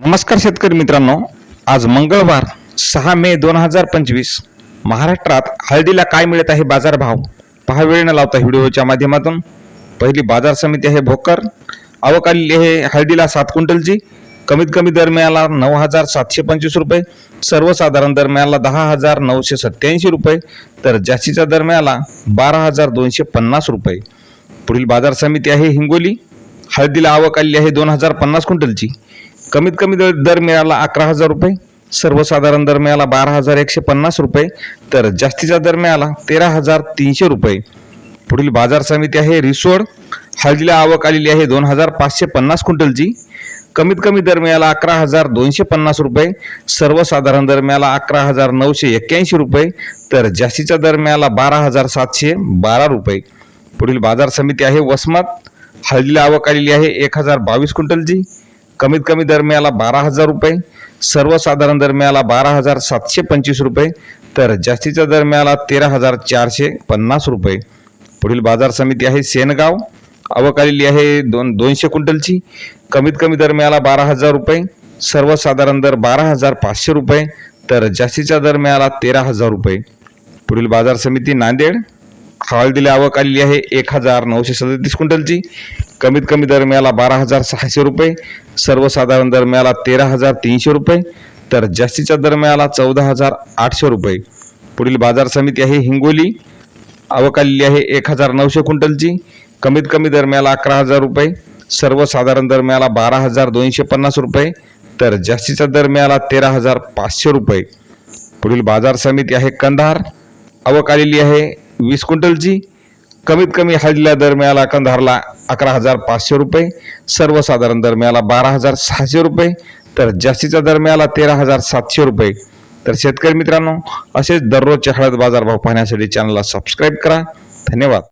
नमस्कार शेतकरी मित्रांनो आज मंगळवार सहा मे दोन हजार पंचवीस. महाराष्ट्रात हळदीला काय मिळत आहे बाजारभाव? पहा वेळ न लावता व्हिडिओच्या माध्यमातून. पहिली बाजार समिती आहे भोकर. आवक आलेली आहे हळदीला सात क्विंटलची. कमीत कमी दर मिळाला नऊ हजार सातशे पंचवीस रुपये. सर्वसाधारण दर मिळाला दहा हजार नऊशे सत्याऐंशी रुपये. तर जास्तीचा दर मिळाला बारा हजार दोनशे पन्नास रुपये. पुढील बाजार समिती आहे हिंगोली. हळदीला आवक आलेली आहे दोन हजार पन्नास क्विंटलची. कमीत कमी दर दर मिळाला अकरा हजार रुपये सर्वसाधारण दर मिळाला बारा हजार एकशे पन्नास रुपये तर जास्तीचा दर मिळाला तेरा हजार तीनशे रुपये. पुढील बाजार समिती आहे रिसोड. हळदीला आवक आलेली आहे दोन हजार पाचशे पन्नास क्विंटलची. कमीत कमी दर मिळाला अकरा हजार दोनशे पन्नास रुपये सर्वसाधारण दर मिळाला अकरा हजार नऊशे एक्क्याऐंशी रुपये तर जास्तीचा दर मिळाला बारा हजार सातशे बारा रुपये. पुढील बाजार समिती आहे वसमत. हळदीला आवक आलेली आहे एक हजार बावीस क्विंटलची. कमीत कमी दर मिळाला बारा हजार रुपये सर्वसाधारण दर मिळाला बारा हजार सातशे पंचवीस रुपये तर जास्तीचा दर मिळाला तेरा हजार चारशे पन्नास रुपये. पुढील बाजार समिती आहे सेनगाव आवक आलेली आहे दोन दोनशे क्विंटलची. कमीत कमी दर मिळाला बारा हजार रुपये सर्वसाधारण दर बारा हजार पाचशे रुपये तर जास्तीचा दर मिळाला तेरा हजार रुपये. पुढील बाजार समिती नांदेड हळदीला आवक आलेली आहे. एक हजार नऊशे सदतीस क्विंटलची. कमीत कमी दर मिळाला बारा हजार सहाशे रुपये. सर्वसाधारण दर मिळाला तेरा हजार तीनशे रुपये. तर जास्तीचा दर मिळाला चौदा हजार आठशे रुपये. पुढील बाजार समिती आहे हिंगोली. आवक आलेली आहे एक हजार नऊशे क्विंटलची. कमीत कमी दर मिळाला अकरा हजार रुपये. सर्वसाधारण दर मिळाला बारा हजार दोनशे पन्नास रुपये. तर जास्तीचा दर मिळाला तेरा हजार पाचशे रुपये. पुढील बाजार समिती आहे कंधार. आवक आलेली आहे वीस क्विंटलची. कमीत कमी हळदीला दर मिळाला कंधारला अकरा हजार पाचशे रुपये. सर्वसाधारण दर मिळाला बारा हजार सहाशे रुपये. तर जास्तीचा दर मिळाला तेरा हजार सातशे रुपये. तर शेतकरी मित्रांनो असेच दररोजचे हळद बाजारभाव पाहण्यासाठी चॅनलला सबस्क्राईब करा. धन्यवाद.